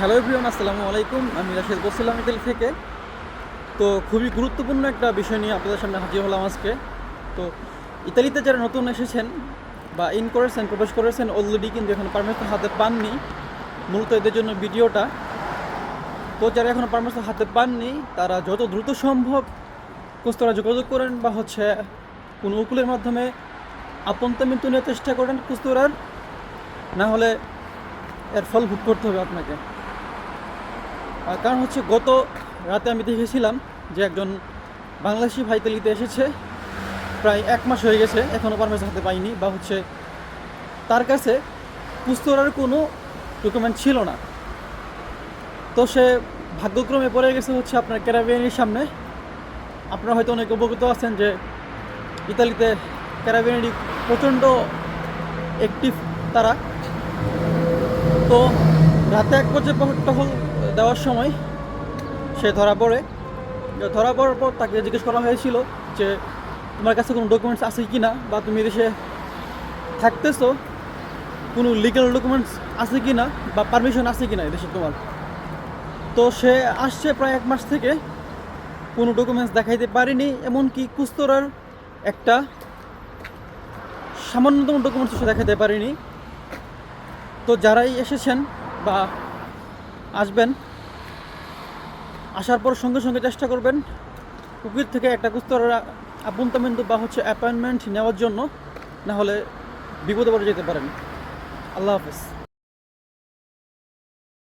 Hello everyone আসসালামু আলাইকুম। আমি রাশেদ বলছিলাম ইতালি থেকে। তো খুবই গুরুত্বপূর্ণ একটা বিষয় নিয়ে আপনাদের সামনে হাজির হলাম আজকে। তো ইতালিতে যারা নতুন এসেছেন বা ইন করেছেন, প্রবেশ করেছেন অলরেডি কিন্তু এখন পারমিশন হাতে পাননি। মূলত এদের জন্য ভিডিওটা। তো যারা এখনও পারমিশন হাতে পাননি, তারা যত দ্রুত সম্ভব কুস্তরা যোগাযোগ করেন বা হচ্ছে কোনো উকুলের মাধ্যমে আপনতা মৃত্যু নেওয়ার চেষ্টা করেন কুস্তরার। না হলে এর ফল ভোগ করতে হবে আপনাকে। কারণ হচ্ছে গত রাতে আমি দেখেছিলাম যে একজন বাংলাদেশি ভাই এসেছে। প্রায় এক মাস হয়ে গেছে এখনও পারমিশন হাতে পাইনি বা হচ্ছে তার কাছে পুস্তরার কোনো ডকুমেন্ট ছিল না। তো সে ভাগ্যক্রমে পড়ে গেছে হচ্ছে আপনার ক্যারাবিয়ানির সামনে। আপনারা হয়তো অনেক অবগত আছেন যে ইতালিতে ক্যারাবিয়ানি প্রচণ্ড অ্যাক্টিভ তারা। তো রাতে এক পর্যায়ে টহল দেওয়ার সময় সে ধরা পড়ে। ধরা পড়ার পর তাকে জিজ্ঞেস করা হয়েছিল যে, তোমার কাছে কোনো ডকুমেন্টস আছে কি না? বা তুমি দেশে থাকতেছো? কোনো লিগাল ডকুমেন্টস আছে কি না? বা পারমিশন আছে কি না দেশে তোমার? তো সে আসছে প্রায় এক মাস থেকে, কোনো ডকুমেন্টস দেখাইতে পারেনি, এমনকি কুস্তরার একটা সামান্যতম ডকুমেন্টস সে দেখাতে পারেনি। তো যারাই এসেছেন বা আসবেন, আসার পর সঙ্গে সঙ্গে চেষ্টা করবেন। কুকির থেকে একটা কুস্তর আপন্তমেন্ট বা হচ্ছে অ্যাপয়েন্টমেন্ট নেওয়ার জন্য না হলে বিপদে পড়ে যেতে পারেন। আল্লাহ হাফেজ।